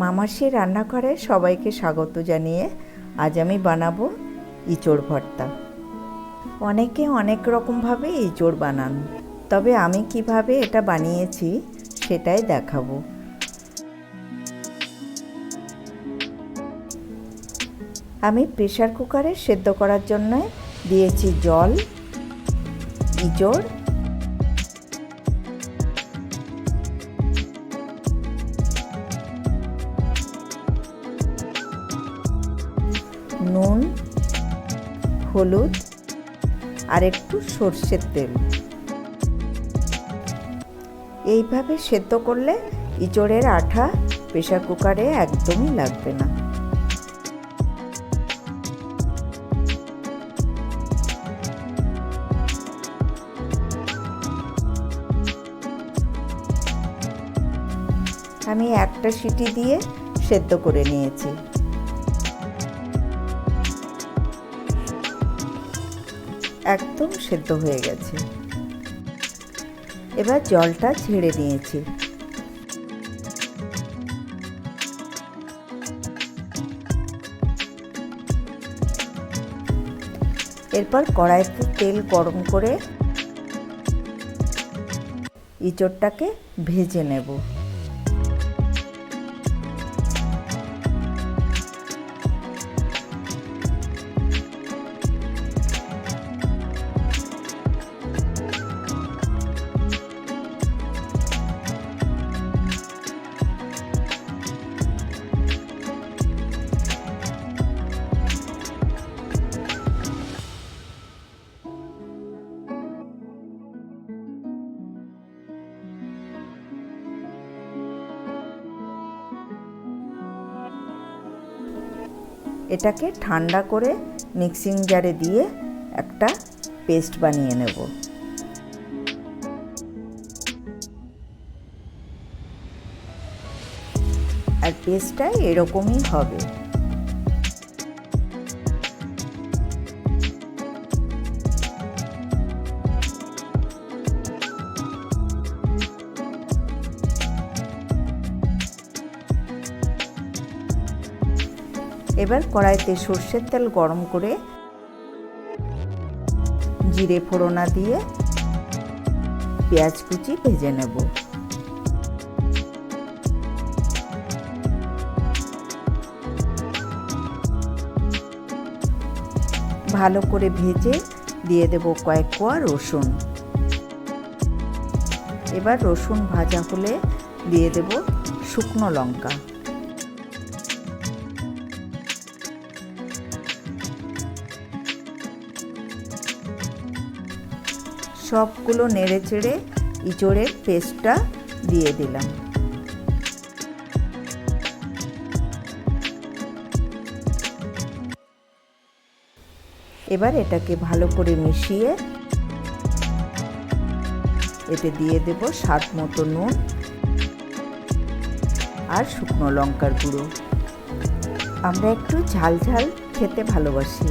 মামাসি রান্নাঘরে সবাইকে স্বাগত জানিয়ে আজ আমি বানাবো ইঁচড় ভর্তা। অনেকে অনেক রকমভাবে ইঁচড় বানান, তবে আমি কীভাবে এটা বানিয়েছি সেটাই দেখাবো। আমি প্রেশার কুকারে সেদ্ধ করার জন্য দিয়েছি জল, ইঁচড় নুন, হলুদ আর একটু সর্ষের তেল। এইভাবে সেদ্ধ করলে ইঁচড়ের আঠা প্রেশার কুকারে একদমই লাগবে না। আমি একটা সিটি দিয়ে সেদ্ধ করে নিয়েছি। একদম সেদ্ধ হয়ে গেছে। এবার জলটা ঝেড়ে নিয়েছি এরপর কড়াইতে তেল গরম করে ইঁচড়টাকে ভেজে নেব। এটাকে ঠান্ডা করে মিক্সিং জারে দিয়ে একটা পেস্ট বানিয়ে নেব। আর পেস্টটা এরকমই হবে। এবার কড়াইতে সর্ষের তেল গরম করে জিরে ফোড়না দিয়ে পেঁয়াজ কুচি ভেজে নেব। ভালো করে ভেজে দিয়ে দেব কয়েক কোয়া রসুন। এবার রসুন ভাজা হলে দিয়ে দেব শুকনো লঙ্কা। সবগুলো নেড়ে চেড়ে ইঁচড়ের পেস্টটা দিয়ে দিলাম। এবার এটাকে ভালো করে মিশিয়ে এতে দিয়ে দেব স্বাদ মতো নুন আর শুকনো লঙ্কার গুঁড়ো। আমরা একটু ঝাল ঝাল খেতে ভালোবাসি,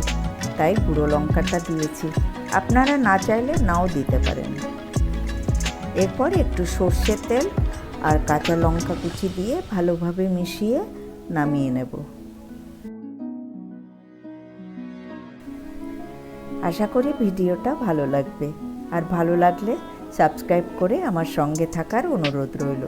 তাই গুঁড়ো লঙ্কাটা দিয়েছি। আপনারা না চাইলে নাও দিতে পারেন। এরপর একটু সর্ষের তেল আর কাঁচা লঙ্কা কুচি দিয়ে ভালোভাবে মিশিয়ে নামিয়ে নেব। আশা করি ভিডিওটা ভালো লাগবে। আর ভালো লাগলে সাবস্ক্রাইব করে আমার সঙ্গে থাকার অনুরোধ রইল।